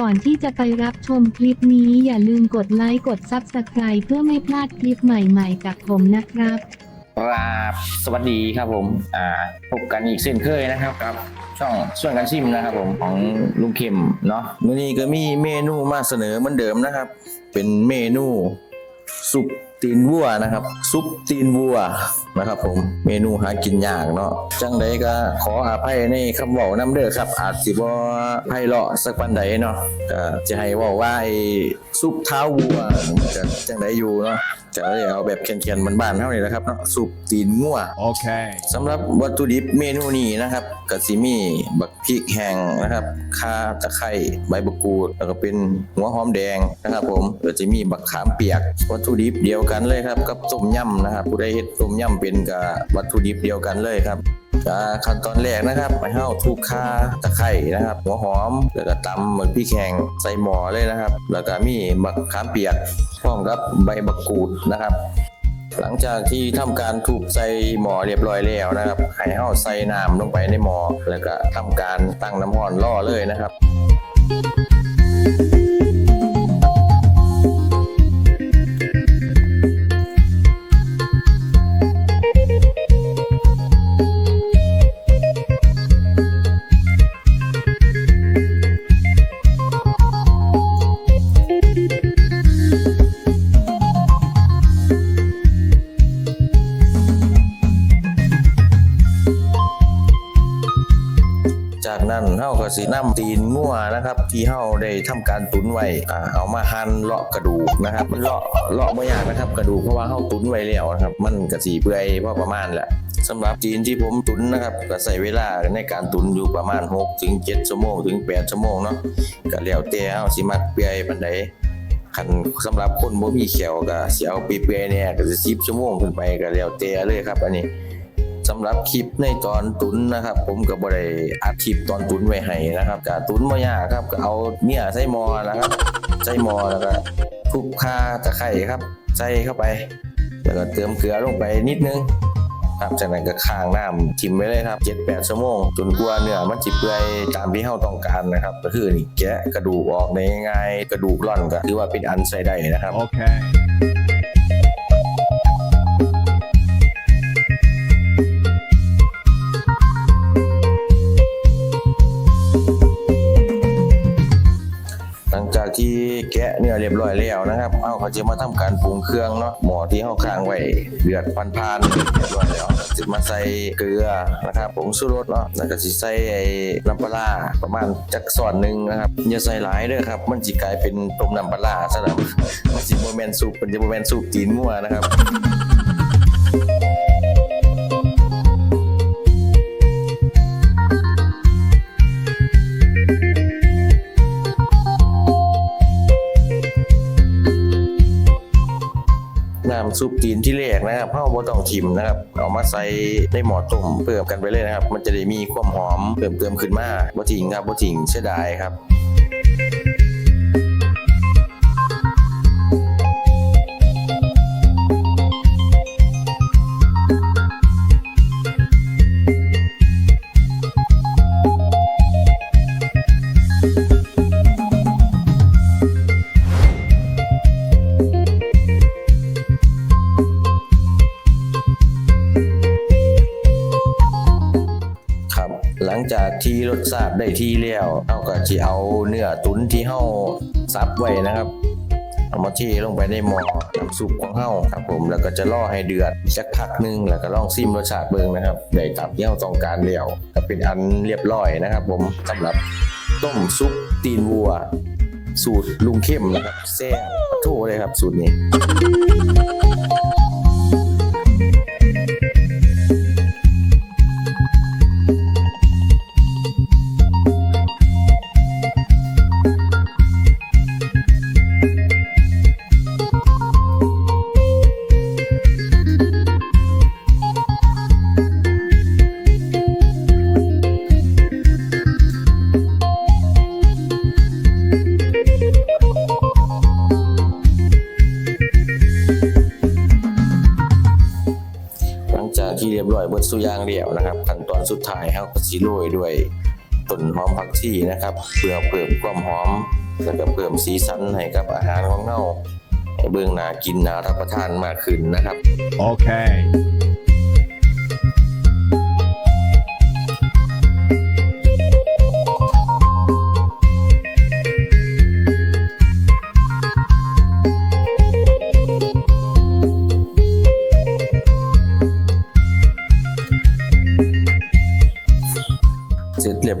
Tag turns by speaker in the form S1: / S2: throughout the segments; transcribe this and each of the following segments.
S1: ก่อนที่จะไปรับชมคลิปนี้อย่าลืมกดไลค์กดซับสไคร b ์เพื่อไม่พลาดคลิปใหม่ๆจากผมนะครับ
S2: ครับสวัสดีครับผม อ่า พบกันอีกเช่นเคยนะครับกับ ช่องส่วนกันชิมนะครับผมของลุงเข็มเนาะวันนี้ก็มีเมนูมาเสนอเหมือนเดิมนะครับ เป็นเมนูซุปตีนวัวนะครับ ซุปตีนวัวนะครับ ผมเมนูหากินยากเนาะจังใดก็ขออภัยในคำเว้านํเด้อครับ อาจสิบ่ไพเราะสักปานใดเนาะก็จะให้เว้าว่าไอ้ซุปเท้าวัวจะจังใดอยู่เนาะจะได้เอาแบบแข็งๆบ้านๆเท่านี้แหละครับเนาะสูบตีนงัว
S3: Okay.
S2: สำหรับวัตถุดิบเมนูนี้นะครับก็สิมีบักพริกแห้งนะครับข่าตะไคร้ใบมะกรูดแล้วก็เป็นหัวหอมแดงนะครับ ผมก็จะมีบักขามเปียกวัตถุดิบเดียวกันเลยครับ กับต้มยำนะครับ ผู้ใดเฮ็ดต้มยำเป็นกับวัตถุดิบเดียวกันเลยครับขั้นตอนแรกนะครับให้เฮาทุบข่าตะไคร้นะครับ หัวหอมแล้วก็ตำเหมือนพี่แขงใส่หม้อเลยนะครับ แล้วก็มีบักขามเปียกพร้อมกับใบบักกูดนะครับ หลังจากที่ทำการทุบใส่หม้อเรียบร้อยแล้วนะครับให้เฮาใส่น้ำลงไปในหม้อแล้วก็ทำการตั้งน้ำร้อนรอเลยนะครับ จากนั้นเฮาก็สินำตีนงัวนะครับ ที่เฮาได้ทำการตุนไว้อ่าเอามาหั่นเลาะกระดูกนะครับมันเลาะเลาะบ่ยากนะครับ กระดูกเพราะว่าเฮาตุนไว้แล้วนะครับ มันก็สิเปื่อยพอประมาณแหละสำหรับจีนที่ผมตุนนะครับก็ใช้เวลาในการตุนอยู่ประมาณ6ถึง7ชั่วโมงถึง8ชั่วโมงเนาะก็แล้วแต่เฮาสิมักเปื่อยปานใดคันสำหรับคนบ่มีแขวก็สิเอาเปื่อยๆเนี่ยก็สิ10ชั่วโมงขึ้นไปก็แล้วแต่เลยครับ อันนี้ สำหรับคลิปในตอนตุนนะครับ ผมก็บ่ได้อัดคลิปตอนตุนไว้ให้นะครับก็ตุนบ่ยากครับก็เอาเนี่ยใส่มอนะครับใส่มอแล้วก็ทุบข่าตะไคร้ครับ ใส่เข้าไปแล้วก็เติมเกลือลงไปนิดนึงครับจากนั้นก็ค้างน้ำทิมไว้เลยครับ7-8ชั่วโมง จนกว่าเนื้อมันจิเปื่อยตามที่เฮาต้องการนะครับ ก็คือนี่แกะกระดูกออกในง่ายกระดูกร่อนก็ถือว่าเป็นอันใส่ได้นะครับ
S3: Okay.
S2: หลัง ที่แกะเนื้อเรียบร้อยแล้วนะครับเอาเขาจะมาทำการปรุงเครื่องเนาะหม้อที่เฮาค้างไว้เดือดพันๆเรียบร้อยแล้วจะมาใส่เกลือนะครับผงชูรสเนาะแล้วก็สิใส่ไอ้น้ำปลาประมาณจักส่วนหนึ่งนะครับอย่าใส่หลายเด้อครับ มันสิกลายเป็นต้มน้ำปลาซะแล้วมันสิบ่แม่นซุปมันจะบ่แม่นซุปตีนงัวนะครับ น้ำซุปตีนที่แรกนะครับเฮาบ่ต้องชิมนะครับเอามาใส่ในหม้อต้มเพิ่มกันไปเลยนะครับ มันจะได้มีความหอมเพิ่มเติมขึ้นมาบ่ทิ้งครับบ่ทิ้งเสียดายครับ หลังจากที่รสชาติได้ที่แล้วเราก็จะเอาเนื้อตุ๋นที่เฮาซับไว้นะครับเอามาเทลงไปในหม้อน้ำซุปของเฮาครับผมแล้วก็จะรอให้เดือดสักพักหนึงแล้วก็ลองซิมรสชาติเบิ่งนะครับได้ตามที่เฮาต้องการแล้วก็เป็นอันเรียบร้อยนะครับ ผมสำหรับต้มซุปตีนวัว สูตรลุงเข้มนะครับแซ่บปะโถเลยครับสูตรนี้ บร้อยเบิดสุยางเดียวนะครับขั้นตอนสุดท้ายเฮาก็สีโรยด้วยต้นหอมผักชีนะครับเพื่อเพิ่มความหอมแล้วก็เพิ่มสีสันให้กับอาหารของเราให้เบื้องหน้ากินนารับประทานมากขึ้นนะครับ โอเค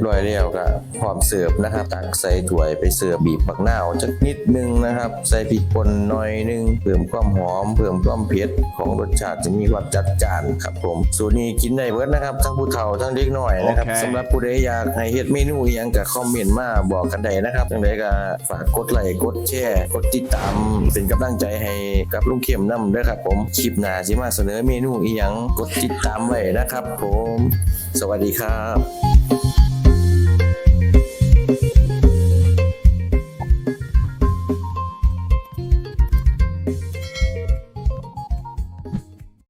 S2: ร้อยแล้วก็พร้อมเสิร์ฟนะครับตักใส่ถ้วยไปเสิร์ฟบีบปักหน้าวจักนิดนึงนะครับ ใส่พริกป่นหน่อยนึงเพิ่มความหอมเพิ่มความเผ็ดของรสชาติจะมีความจัดจ้านครับผมสูตรนี้กินได้เบิดนะครับทั้งผู้เฒ่าทั้งเด็กน้อยนะครับ
S3: โอเค
S2: สำหรับผู้ใดอยากให้เฮ็ดเมนูอหยังก็คอมเมนต์มาบอกกันได้นะครับจังไดก็ฝากกดไลค์กดแชร์กดติดตาม เป็นกำลังใจให้กับลุงเข้มนำด้วยครับผมคลิปหน้าสิมาเสนอเมนูอีหยังกดติดตามไว้นะครับ ผม สวัสดีครับ